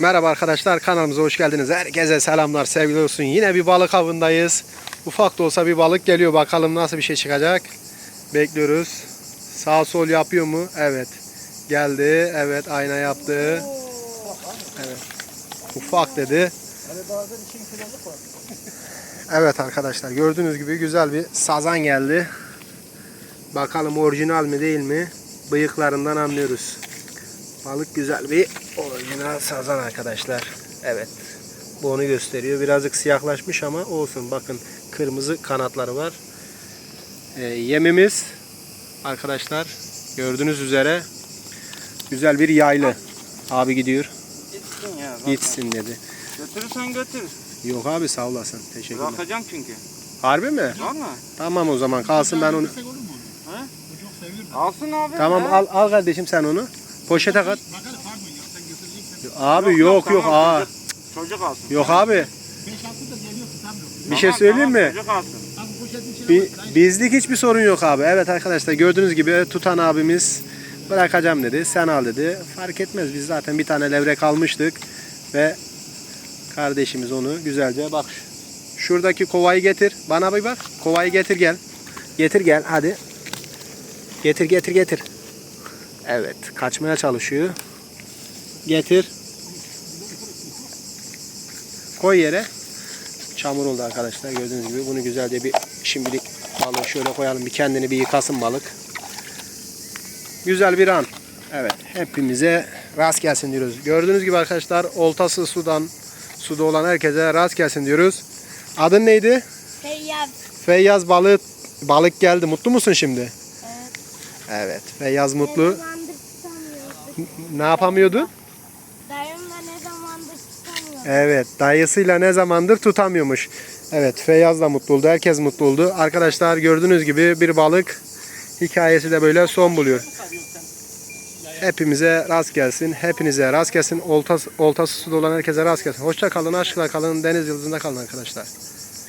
Merhaba arkadaşlar kanalımıza hoş geldiniz. Herkese selamlar sevgili olsun. Yine bir balık avındayız. Ufak da olsa bir balık geliyor. Bakalım nasıl bir şey çıkacak. Bekliyoruz. Sağ sol yapıyor mu? Evet. Geldi. Evet ayna yaptı. Evet. Ufak dedi. Evet arkadaşlar gördüğünüz gibi güzel bir sazan geldi. Bakalım orijinal mi değil mi? Bıyıklarından anlıyoruz. Balık güzel bir orijinal sazan arkadaşlar. Evet. Bu onu gösteriyor. Birazcık siyahlaşmış ama olsun. Bakın kırmızı kanatları var. Ee, yemimiz arkadaşlar gördüğünüz üzere güzel bir yaylı. Abi gidiyor. Gitsin ya. zaten. Gitsin dedi. Götürürsen götür. Yok abi sağ olasın. Teşekkürler. Bırakacağım çünkü. Harbi mi? Valla. Tamam o zaman kalsın ben onu. Alsın abi. Tamam he. al al kardeşim sen onu. Poşete kat. Abi Yok, yok aa. Çocuk, alsın. Yok abi. Bir şey söyleyeyim mi? Çocuk alsın. Bi- bizlik hiçbir sorun yok abi. Evet arkadaşlar gördüğünüz gibi tutan abimiz bırakacağım dedi. Sen al dedi. Fark etmez biz zaten bir tane levrek almıştık ve kardeşimiz onu güzelce bak şuradaki kovayı getir. Bana bir bak. Kovayı getir gel. Getir gel hadi. Getir getir getir. Evet kaçmaya çalışıyor. Getir. Koy yere. Çamur oldu arkadaşlar gördüğünüz gibi. Bunu güzelce bir şimdilik balığı şöyle koyalım. Bir kendini bir yıkasın balık. Güzel bir an. Evet hepimize rast gelsin diyoruz. Gördüğünüz gibi arkadaşlar oltası sudan suda olan herkese rast gelsin diyoruz. Adın neydi? Feyyaz. Feyyaz balık balık geldi. Mutlu musun şimdi? Evet. Evet. Feyyaz mutlu. Ne zamandır tutamıyorduk. Ne yapamıyordu? Dayımla ne zamandır tutamıyorduk. Evet, dayısıyla ne zamandır tutamıyormuş. Evet, Feyyaz da mutlu oldu, herkes mutlu oldu. Arkadaşlar gördüğünüz gibi bir balık hikayesi de böyle son buluyor. Hepimize rast gelsin, hepinize rast gelsin. Oltası, oltası suda olan herkese rast gelsin. Hoşça kalın, aşkla kalın, deniz yıldızında kalın arkadaşlar.